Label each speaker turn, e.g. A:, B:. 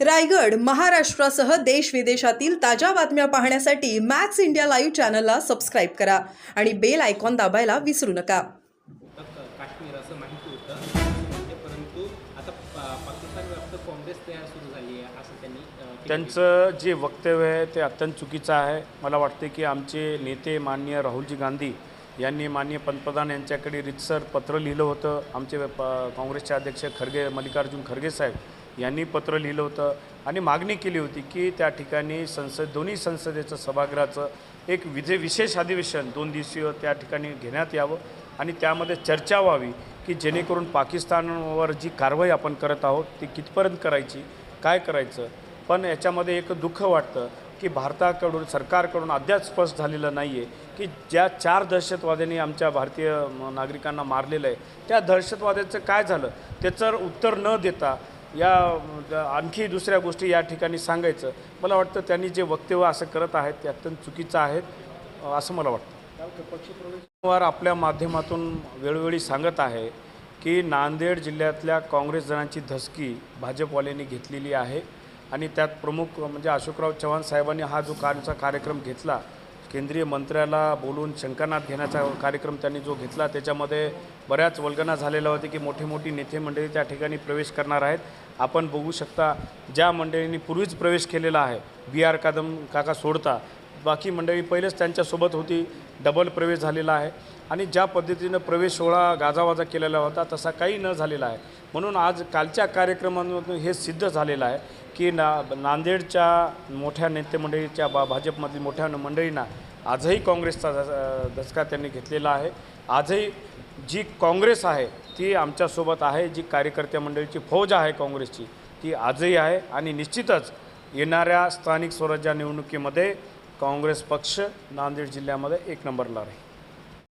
A: रायगड महाराष्ट्रासह देश विदेशातील ताज्या बातम्या पाहण्यासाठी मॅक्स इंडिया लाईव्ह चॅनलला सबस्क्राईब करा आणि बेल आयकॉन दाबायला विसरू नका.
B: होतं क- काश्मीर असं माहिती होतं. परंतु आता पा- पाकिस्तान व्याप्त काँग्रेस तयार सुरू झाली आहे असं त्यांनी अ, केलं.
C: त्यांचं जे वक्तव्य आहे ते अत्यंत चुकीचं आहे. मला वाटते की आमचे नेते माननीय राहुलजी गांधी यांनी माननीय पंतप्रधान यांच्याकडे रितसर पत्र लिहिलं होतं. आमचे प काँग्रेसचे अध्यक्ष खरगे मल्लिकार्जुन खरगे साहेब यांनी पत्र लिहिलं होतं आणि मागणी केली होती की त्या ठिकाणी संसद दोन्ही संसदेचं सभागृहाचं एक विजे विशेष अधिवेशन दोन दिवसीय त्या ठिकाणी घेण्यात यावं आणि त्यामध्ये चर्चा व्हावी की जेणेकरून पाकिस्तानवर जी कारवाई आपण करत आहोत ती कितपर्यंत करायची काय करायचं. पण याच्यामध्ये एक दुःख वाटतं की भारताकडून सरकारकडून अद्याप स्पष्ट झालेलं नाही आहे की ज्या चार दहशतवाद्यांनी आमच्या भारतीय नागरिकांना मारलेलं आहे त्या दहशतवाद्याचं काय झालं? त्याचं उत्तर न देता या आणखी दुसऱ्या गोष्टी या ठिकाणी सांगायचं. मला वाटतं त्यांनी जे वक्तव्य असं करत आहेत ते अत्यंत चुकीचं आहेत असं मला वाटतं. वार आपल्या माध्यमातून वेळोवेळी सांगत आहे की नांदेड जिल्ह्यातल्या काँग्रेस जणांची धसकी भाजपवाल्यांनी घेतलेली आहे. आणि त्यात प्रमुख म्हणजे अशोकराव चव्हाण साहेबांनी हा जो कार्याचा कार्यक्रम घेतला केंद्रीय मंत्र्याला बोलून शंकरनाथ घेण्याचा कार्यक्रम त्यांनी जो घेतला त्याच्यामध्ये बऱ्याच वल्गना झालेल्या होती की मोठी मोठी नेते मंडळी त्या ठिकाणी प्रवेश करणार आहेत. आपण बघू शकता ज्या मंडळींनी पूर्वीच प्रवेश केलेला आहे बी आर कादम काका सोडता बाकी मंडळी पहिलेच त्यांच्यासोबत होती. डबल प्रवेश झालेला आहे. आणि ज्या पद्धतीनं प्रवेश सोहळा गाजावाजा केलेला होता तसा काही न झालेला आहे. म्हणून आज कालच्या कार्यक्रमांमधून हे सिद्ध झालेलं आहे की ना नांदेडच्या मोठ्या नेतेमंडळीच्या बा भाजपमधील मोठ्या मंडळींना आजही काँग्रेसचा धस- धसका त्यांनी घेतलेला आहे. आजही जी काँग्रेस आहे ती आमच्यासोबत आहे. जी कार्यकर्त्या मंडळीची फौज आहे काँग्रेसची ती आजही आहे. आणि निश्चितच येणाऱ्या स्थानिक स्वराज्य निवडणुकीमध्ये काँग्रेस पक्ष नांदेड जिल्ह्यामध्ये एक नंबरला राहील.